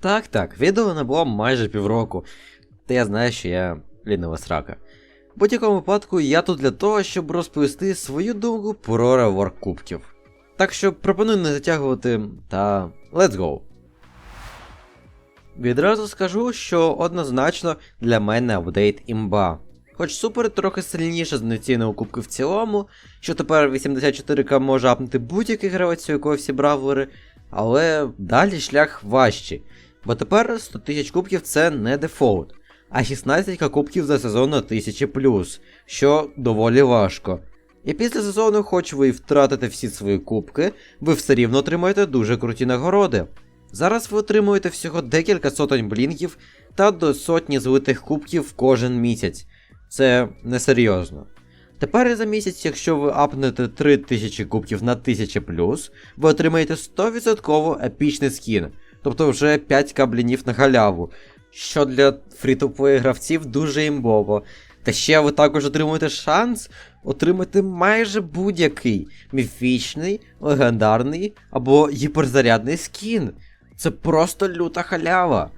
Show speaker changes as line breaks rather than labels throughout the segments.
Так, так, відео не було майже півроку. Та я знаю, що я лінова срака. В будь-якому випадку я тут для того, щоб розповісти свою думку про реворк кубків. Так що пропоную не затягувати та let's go. Відразу скажу, що однозначно для мене апдейт імба. Хоч супер трохи сильніше з неоцінного кубки в цілому, що тепер 84к може апнути будь-який гравець, у якого всі бравлери, але далі шлях важчий. Бо тепер 100 тисяч кубків це не дефолт, а 16 кубків за сезон на 1000 плюс, що доволі важко. І після сезону, хоч ви і втратите всі свої кубки, ви все рівно отримаєте дуже круті нагороди. Зараз ви отримуєте всього декілька сотень блінків та до сотні злитих кубків кожен місяць. Це несерйозно. Тепер за місяць, якщо ви апнете 3000 кубків на 1000 ви отримаєте 100% епічний скін, тобто вже 5 каблінів на халяву, що для фрі-то-плей гравців дуже імбово. Та ще ви також отримуєте шанс отримати майже будь-який міфічний, легендарний або гіперзарядний скін. Це просто люта халява.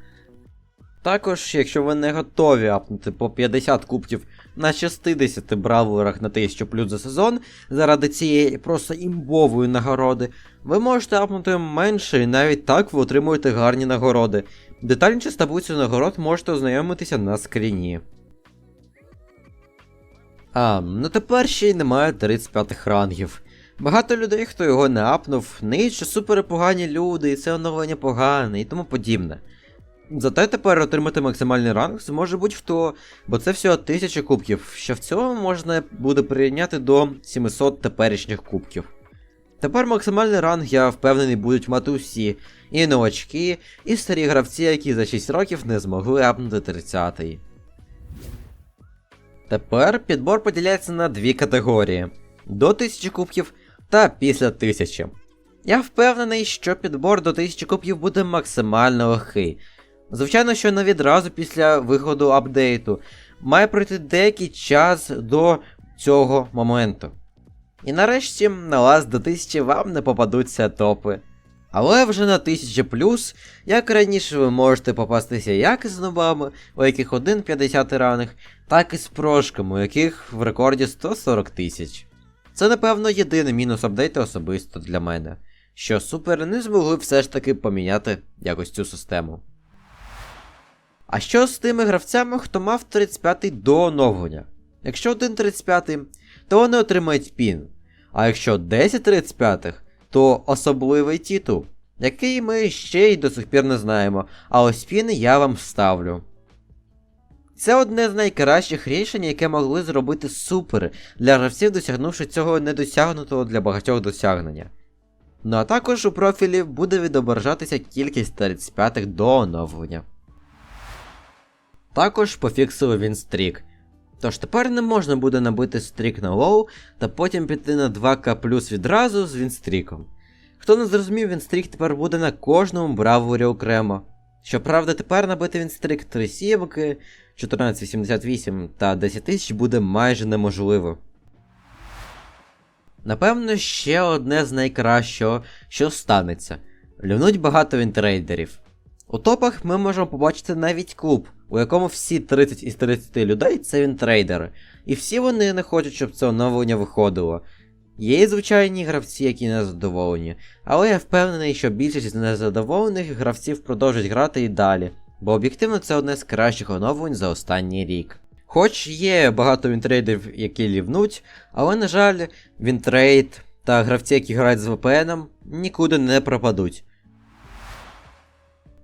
Також, якщо ви не готові апнути по 50 кубків на 60 бравлерах на 1000 плюс за сезон заради цієї просто імбової нагороди, ви можете апнути менше і навіть так ви отримуєте гарні нагороди. Детальніше з таблицею нагород можете ознайомитися на скріні. А, ну тепер ще й немає 35 рангів. Багато людей, хто його не апнув, ниють, що супер погані люди, і це оновлення погане і тому подібне. Зате тепер отримати максимальний ранг зможе будь-хто, бо це всього 1000 кубків, що в цілому можна буде прийняти до 700 теперішніх кубків. Тепер максимальний ранг, я впевнений, будуть мати усі, і новачки, і старі гравці, які за 6 років не змогли апнути 30-й. Тепер підбор поділяється на дві категорії: до 1000 кубків та після 1000. Я впевнений, що підбор до 1000 кубків буде максимально легкий. Звичайно, що не відразу після виходу апдейту має пройти деякий час до цього моменту. І нарешті на лаз до 1000 вам не попадуться топи. Але вже на 1000 плюс, як раніше, ви можете попастися як з нобами, у яких 1,50 ранг, так і з прошками, у яких в рекорді 140 тисяч. Це, напевно, єдиний мінус апдейту особисто для мене, що супер не змогли все ж таки поміняти якось цю систему. А що з тими гравцями, хто мав 35-й до оновлення? Якщо один 35-й, то вони отримають пін. А якщо 10 35-х, то особливий титул, який ми ще й до сих пір не знаємо, а ось пін я вам вставлю. Це одне з найкращих рішень, яке могли зробити супери для гравців, досягнувши цього недосягнутого для багатьох досягнення. Ну а також у профілі буде відображатися кількість 35-х до оновлення. Також пофіксили він стрік. Тож тепер не можна буде набити стрік на лоу та потім піти на 2к плюс відразу з вінстріком. Хто не зрозумів, вінстрік тепер буде на кожному браворі окремо. Щоправда, тепер набити вінстрік 3 сімки, 1488 та 10 тисяч буде майже неможливо. Напевно, ще одне з найкращого, що станеться: люнуть багато вінтрейдерів. У топах ми можемо побачити навіть клуб, у якому всі 30 із 30 людей це вінтрейдери, і всі вони не хочуть, щоб це оновлення виходило. Є і звичайні гравці, які не задоволені, але я впевнений, що більшість з незадоволених гравців продовжать грати і далі, бо об'єктивно це одне з кращих оновлень за останній рік. Хоч є багато вінтрейдерів, які лівнуть, але, на жаль, вінтрейд та гравці, які грають з VPN, нікуди не пропадуть.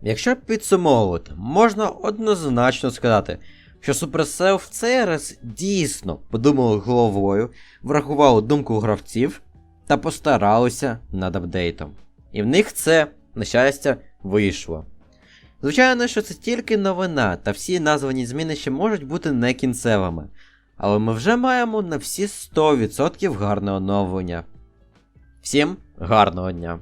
Якщо підсумовувати, можна однозначно сказати, що Supercell в цей раз дійсно подумали головою, врахували думку гравців та постаралися над апдейтом. І в них це, на щастя, вийшло. Звичайно, що це тільки новина, та всі названі зміни ще можуть бути не кінцевими, але ми вже маємо на всі 100% гарне оновлення. Всім гарного дня!